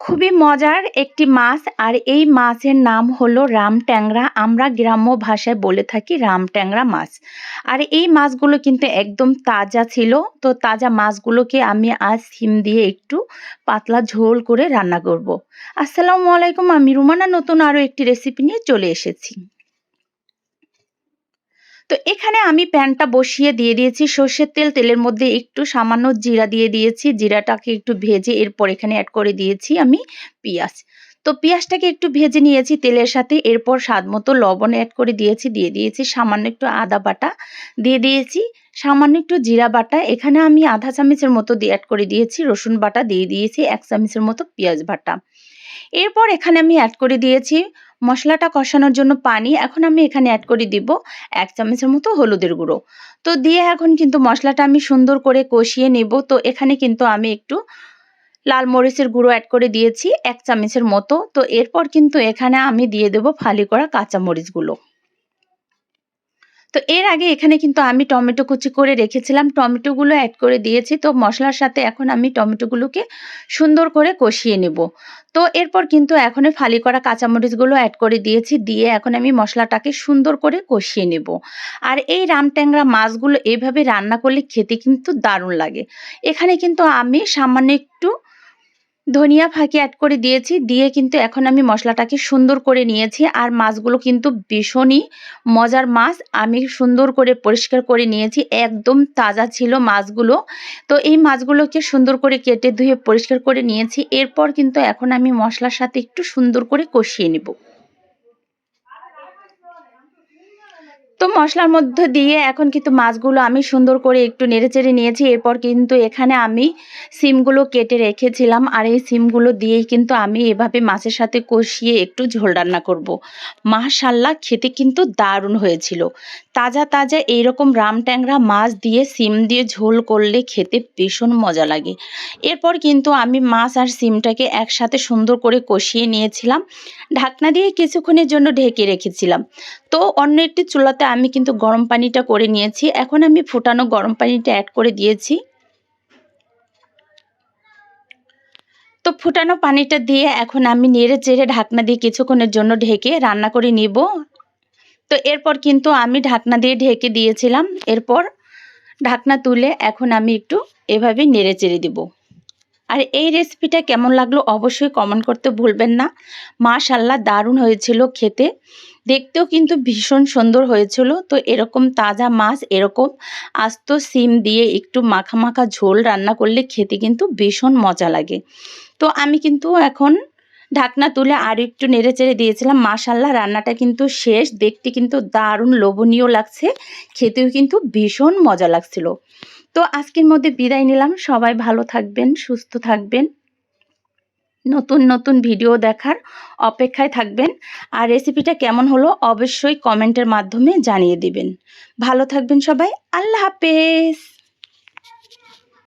খুবই মজার একটি মাছ, আর এই মাছের নাম হলো রাম ট্যাংরা। আমরা গ্রাম্য ভাষায় বলে থাকি রাম ট্যাংরা মাছ। আর এই মাছগুলো কিন্তু একদম তাজা ছিল। তো তাজা মাছগুলোকে আমি আজ হিম দিয়ে একটু পাতলা ঝোল করে রান্না করব। আসসালামু আলাইকুম, আমি রুমানা। নতুন আরও একটি রেসিপি নিয়ে চলে এসেছি। তো এখানে আমি প্যানটা বসিয়ে দিয়ে দিয়েছি। সর্ষের তেল, তেলের মধ্যে একটু সামান্য জিরা দিয়ে দিয়েছি। জিরাটাকে একটু ভেজে এরপর এখানে অ্যাড করে দিয়েছি আমি পেঁয়াজ। তো পেঁয়াজটাকে একটু ভেজে নিয়েছি তেলের সাথে। এরপর স্বাদ মতো লবণ অ্যাড করে দিয়েছি। দিয়ে দিয়েছি সামান্য একটু আদা বাটা। দিয়ে দিয়েছি সামান্য একটু জিরা বাটা। এখানে আমি আধা চামচের মতো দিয়ে অ্যাড করে দিয়েছি রসুন বাটা। দিয়ে দিয়েছি এক চামচের মতো পেঁয়াজ বাটা। এরপর এখানে আমি অ্যাড করে দিয়েছি মশলাটা কষানোর জন্য পানি এখন আমি এখানে অ্যাড করে দিব এক চামচের মতো হলুদের গুঁড়ো। তো দিয়ে এখন কিন্তু মশলাটা আমি সুন্দর করে কষিয়ে নেব। তো এখানে কিন্তু আমি একটু লাল মরিচের গুঁড়ো অ্যাড করে দিয়েছি এক চামচের মতো। তো এরপর কিন্তু এখানে আমি দিয়ে দেব ফালি করা কাঁচা মরিচগুলো। তো এর আগে এখানে কিন্তু আমি টমেটো কুচি করে রেখেছিলাম। টমেটোগুলো অ্যাড করে দিয়েছি। তো মশলার সাথে এখন আমি টমেটোগুলোকে সুন্দর করে কষিয়ে নেব। তো এরপর কিন্তু এখন ফালি করা কাঁচামরিচগুলো অ্যাড করে দিয়েছি। দিয়ে এখন আমি মশলাটাকে সুন্দর করে কষিয়ে নেব। আর এই রামট্যাংরা মাছগুলো এইভাবে রান্না করলে খেতে কিন্তু দারুণ লাগে। এখানে কিন্তু আমি সামান্য একটু ধনিয়া ফাঁকি অ্যাড করে দিয়েছি, দিয়ে কিন্তু এখন আমি মশলাটাকে সুন্দর করে নিয়েছি আর মাছগুলো কিন্তু ভীষণই মজার মাছ। আমি সুন্দর করে পরিষ্কার করে নিয়েছি, একদম তাজা ছিল মাছগুলো। তো এই মাছগুলোকে সুন্দর করে কেটে ধুয়ে পরিষ্কার করে নিয়েছি, এরপর কিন্তু এখন আমি মশলার সাথে একটু সুন্দর করে কষিয়ে নেব। তো মশলার মধ্যে দিয়ে এখন কিন্তু মাছগুলো আমি সুন্দর করে একটু নেড়েচেড়ে নিয়েছি। এরপর কিন্তু এখানে আমি সিমগুলো কেটে রেখেছিলাম। আর এই সিমগুলো দিয়েই কিন্তু আমি এভাবে মাছের সাথে কষিয়ে একটু ঝোল রান্না করব। মাশাল্লাহ খেতে কিন্তু দারুণ হয়েছিল। তাজা তাজা এইরকম রাম ট্যাংরা মাছ দিয়ে সিম দিয়ে ঝোল করলে খেতে ভীষণ মজা লাগে। এরপর কিন্তু আমি মাছ আর সিমটাকে একসাথে সুন্দর করে কষিয়ে নিয়েছিলাম। ঢাকনা দিয়ে কিছুক্ষণের জন্য ঢেকে রেখেছিলাম। তো অন্য একটি চুলাতে আমি কিন্তু গরম পানিটা করে নিয়েছি। এখন আমি ফুটানো গরম পানিটা অ্যাড করে দিয়েছি। তো ফুটানো পানিটা দিয়ে এখন আমি নেড়ে চেড়ে ঢাকনা দিয়ে কিছুক্ষণের জন্য ঢেকে রান্না করে নিব। তো এরপর কিন্তু আমি ঢাকনা দিয়ে ঢেকে দিয়েছিলাম। এরপর ঢাকনা তুলে এখন আমি একটু এভাবে নেড়ে চেড়ে দেবো। আর এই রেসিপিটা কেমন লাগল অবশ্যই কমেন্ট করতে ভুলবেন না। মাশাল্লাহ দারুণ হয়েছিল খেতে। দেখতেও কিন্তু ভীষণ সুন্দর হয়েছিল। তো এরকম তাজা মাছ, এরকম আস্ত সিম দিয়ে একটু মাখা মাখা ঝোল রান্না করলে খেতে কিন্তু ভীষণ মজা লাগে। তো আমি কিন্তু এখন ঢাকনা তুলে আর একটু নেড়ে চেড়ে দিয়েছিলাম। মাশাল্লাহ রান্নাটা কিন্তু শেষ। দেখতে কিন্তু দারুণ লোভনীয় লাগছে। খেতেও কিন্তু ভীষণ মজা লাগছিল। তো আজকের মধ্যে বিদায় নিলাম। সবাই ভালো থাকবেন, সুস্থ থাকবেন। নতুন নতুন ভিডিও দেখার অপেক্ষায় থাকবেন। আর রেসিপিটা কেমন হলো অবশ্যই কমেন্টের মাধ্যমে জানিয়ে দিবেন। ভালো থাকবেন সবাই। আল্লাহ হাফেজ।